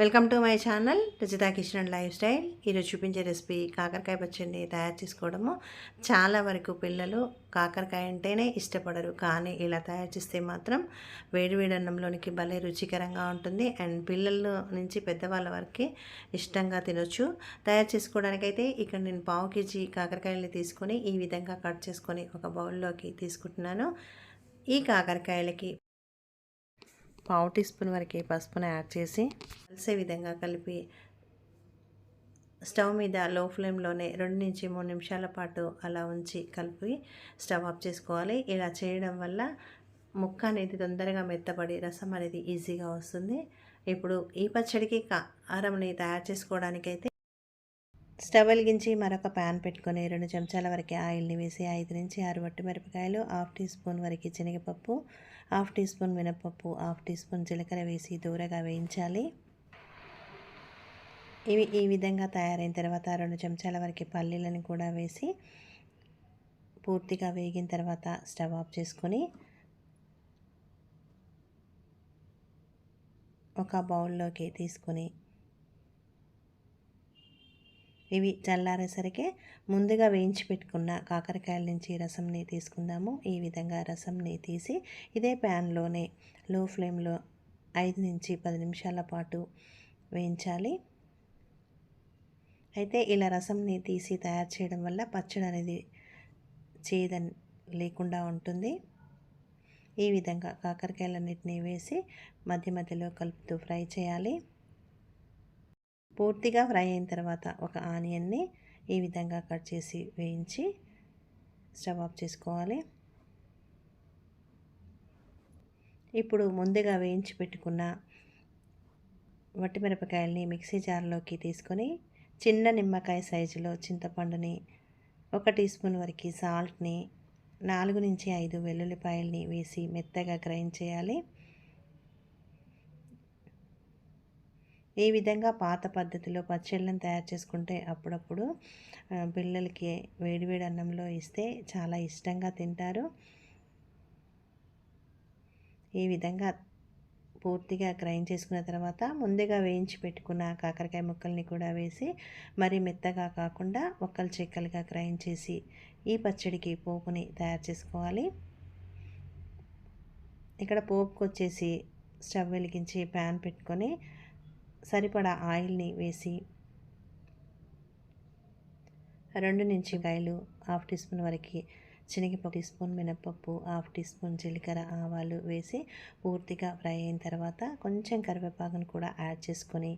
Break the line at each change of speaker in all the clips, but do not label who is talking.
Welcome to my channel Ruchitha and life style ఈరోజు చూపించే recipe కాకరకాయ పచ్చడిని తయారు చేసుకోవడము. చాలా వరకు పిల్లలు కాకరకాయ అంటేనే ఇష్టపడరు కానీ ఇలా తయారు చేస్తే మాత్రం వేడివేడి అన్నంలోనికి భలే రుచికరంగా ఉంటుంది. అండ్ పిల్లల నుంచి పెద్దవాళ్ళ వరకు ఇష్టంగా తినొచ్చు. తయారు చేసుకోవడానికైతే ఇక్కడ నేను పావు కేజీ కాకరకాయలని తీసుకొని ఈ విధంగా కట్ చేసుకొని ఒక బౌల్లోకి తీసుకుంటున్నాను. ఈ కాకరకాయలకి పావు టీ స్పూన్ వరకు పసుపును యాడ్ చేసి కలిసే విధంగా కలిపి స్టవ్ మీద లో ఫ్లేమ్లోనే రెండు నుంచి మూడు నిమిషాల పాటు అలా ఉంచి కలిపి స్టవ్ ఆఫ్ చేసుకోవాలి. ఇలా చేయడం వల్ల ముక్క అనేది తొందరగా మెత్తబడి రసం అనేది ఈజీగా వస్తుంది. ఇప్పుడు ఈ పచ్చడికి కారంని తయారు చేసుకోవడానికైతే స్టవ్ వెలిగించి మరొక ప్యాన్ పెట్టుకొని రెండు చెంచాల వరకు ఆయిల్ని వేసి ఐదు నుంచి ఆరు వట్టి మిరపకాయలు హాఫ్ టీ స్పూన్ వరకు శనగపప్పు హాఫ్ టీ స్పూన్ మినపప్పు హాఫ్ టీ స్పూన్ జీలకర్ర వేసి దూరగా వేయించాలి. ఇవి ఈ విధంగా తయారైన తర్వాత రెండు చెంచాల వరకు పల్లీలను కూడా వేసి పూర్తిగా వేగిన తర్వాత స్టవ్ ఆఫ్ చేసుకొని ఒక బౌల్లోకి తీసుకొని ఇవి చల్లారేసరికి ముందుగా వేయించి పెట్టుకున్న కాకరకాయల నుంచి రసంని తీసుకుందాము. ఈ విధంగా రసంని తీసి ఇదే ప్యాన్లోనే లో ఫ్లేమ్లో ఐదు నుంచి పది నిమిషాల పాటు వేయించాలి. అయితే ఇలా రసంని తీసి తయారు చేయడం వల్ల పచ్చడి అనేది చేదని లేకుండా ఉంటుంది. ఈ విధంగా కాకరకాయలన్నింటినీ వేసి మధ్య మధ్యలో కలుపుతూ ఫ్రై చేయాలి. పూర్తిగా ఫ్రై అయిన తర్వాత ఒక ఆనియన్ని ఈ విధంగా కట్ చేసి వేయించి స్టవ్ ఆఫ్ చేసుకోవాలి. ఇప్పుడు ముందుగా వేయించి పెట్టుకున్న వట్టిమిరపకాయల్ని మిక్సీ జార్లోకి తీసుకొని చిన్న నిమ్మకాయ సైజులో చింతపండుని ఒక టీ స్పూన్ వరకు సాల్ట్ని నాలుగు నుంచి ఐదు వెల్లుల్లిపాయల్ని వేసి మెత్తగా గ్రైండ్ చేయాలి. ఈ విధంగా పాత పద్ధతిలో పచ్చళ్ళని తయారు చేసుకుంటే అప్పుడప్పుడు పిల్లలకి వేడివేడి అన్నంలో ఇస్తే చాలా ఇష్టంగా తింటారు. ఈ విధంగా పూర్తిగా గ్రైండ్ చేసుకున్న తర్వాత ముందుగా వేయించి పెట్టుకున్న కాకరకాయ ముక్కల్ని కూడా వేసి మరి మెత్తగా కాకుండా ఒక్కలు చెక్కలుగా గ్రైండ్ చేసి ఈ పచ్చడికి పోపుని తయారు చేసుకోవాలి. ఇక్కడ పోపుకు వచ్చేసి స్టవ్ వెలిగించి ప్యాన్ పెట్టుకొని సరిపడా ఆయిల్ని వేసి రెండు నుంచి కాయలు హాఫ్ టీ స్పూన్ వరకు శనగపప్పు టీ స్పూన్ మినపప్పు హాఫ్ టీ స్పూన్ జీలకర్ర ఆవాలు వేసి పూర్తిగా ఫ్రై అయిన తర్వాత కొంచెం కరివేపాకును కూడా యాడ్ చేసుకొని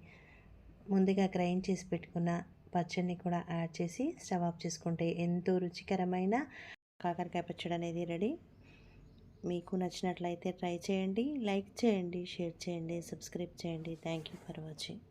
ముందుగా గ్రైండ్ చేసి పెట్టుకున్న పచ్చడిని కూడా యాడ్ చేసి స్టవ్ ఆఫ్ చేసుకుంటే ఎంతో రుచికరమైన కాకరకాయ పచ్చడి అనేది రెడీ. మీకు నచ్చినట్లయితే ట్రై చేయండి లైక్ చేయండి షేర్ చేయండి సబ్స్క్రైబ్ చేయండి. Thank you for watching